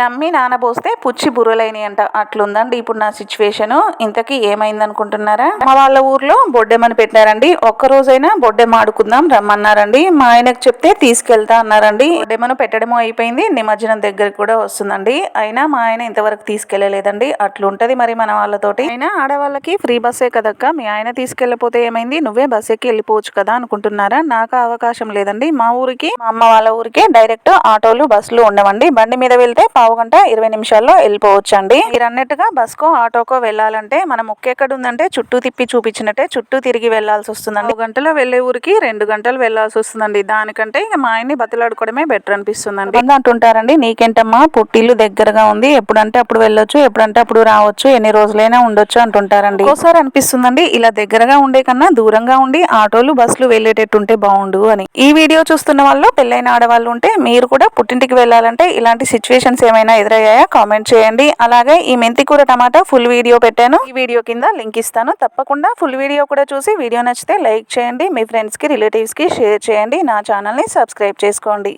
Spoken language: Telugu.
నమ్మి నానబోస్తే పుచ్చి బుర్రలైన అంట అట్లుందండి ఇప్పుడు నా సిచ్యువేషన్. ఇంతకీ ఏమైంది అనుకుంటున్నారా మా వాళ్ళ ఊర్లో బొడ్డెమని పెట్టారండి. ఒక్క రోజైనా బొడ్డెమ్మ ఆడుకుందాం రమ్మన్నారండి. మా ఆయనకు చెప్తే తీసుకెళ్తా అన్నారండి. బొడ్డెమను పెట్టడమో అయిపోయింది. నిమజ్జనం దగ్గరికి కూడా వస్తుందండి. అయినా మా ఆయన ఇంతవరకు తీసుకెళ్ళలేదండి అట్లుంటది మరి మన వాళ్ళతోటి. అయినా ఆడవాళ్ళకి ఫ్రీ బస్సే కదక్క. మీ ఆయన తీసుకెళ్ళిపోతే ఏమైంది? నువ్వే బస్ ఎక్కి వెళ్ళిపోవచ్చు కదా అనుకుంటున్నారా? నాకు అవకాశం లేదండి. మా ఊరికి మా అమ్మ వాళ్ళ ఊరికి డైరెక్ట్ ఆటోలు బస్సులు ఉండవండి. బండి మీద వెళ్తే పావు గంట ఇరవై నిమిషాల్లో వెళ్ళిపోవచ్చు అండి మీరు అన్నట్టుగా బస్కో ఆటోకో వెళ్ళాలంటే మన ముక్కు ఎక్కడ ఉందంటే చుట్టూ తిప్పి చూపించినట్టే చుట్టూ తిరిగి వెళ్ళాల్సి వస్తుందండి. ఒక గంటలో వెళ్ళే ఊరికి రెండు గంటలు వెళ్ళాల్సి వస్తుందండి. దానికంటే ఇక మా ఆయన్ని బతిలాడుకోవడమే బెటర్ అనిపిస్తుందండి. అంటుంటారండి. నీకేంటమ్మా? పుట్టిల్లు దగ్గరగా ఉంది. ఎప్పుడంటే అప్పుడు వెళ్ళొచ్చు ఎప్పుడంటే అప్పుడు రావచ్చు. ఎన్ని రోజులైనా ఉండొచ్చు అంటుంటారండి. ఒకసారి అనిపిస్తుందండి ఇలా దగ్గరగా ఉండే కన్నా దూరంగా ఉండి ఆటోలు బస్సులు వెళ్ళేటట్టు ఉంటే బాగుండు అని. ఈ వీడియో చూస్తున్న వాళ్ళు పెళ్ళైన ఆడవాళ్ళు ఉంటే మీరు కూడా పుట్టింటికి వెళ్ళాలంటే ఇలాంటి సిచ్యువేషన్స్ ఏమైనా ఎదురయ్యాయా? కామెంట్ చేయండి. అలాగే ఈ మెంతి కూర టమాటా ఫుల్ వీడియో పెట్టాను. ఈ వీడియో కింద లింక్ ఇస్తాను. తప్పకుండా ఫుల్ వీడియో కూడా చూసి వీడియో నచ్చితే లైక్ చేయండి. మీ ఫ్రెండ్స్కి రిలేటివ్స్కి షేర్ చేయండి. నా ఛానల్ని సబ్స్క్రైబ్ చేసుకోండి.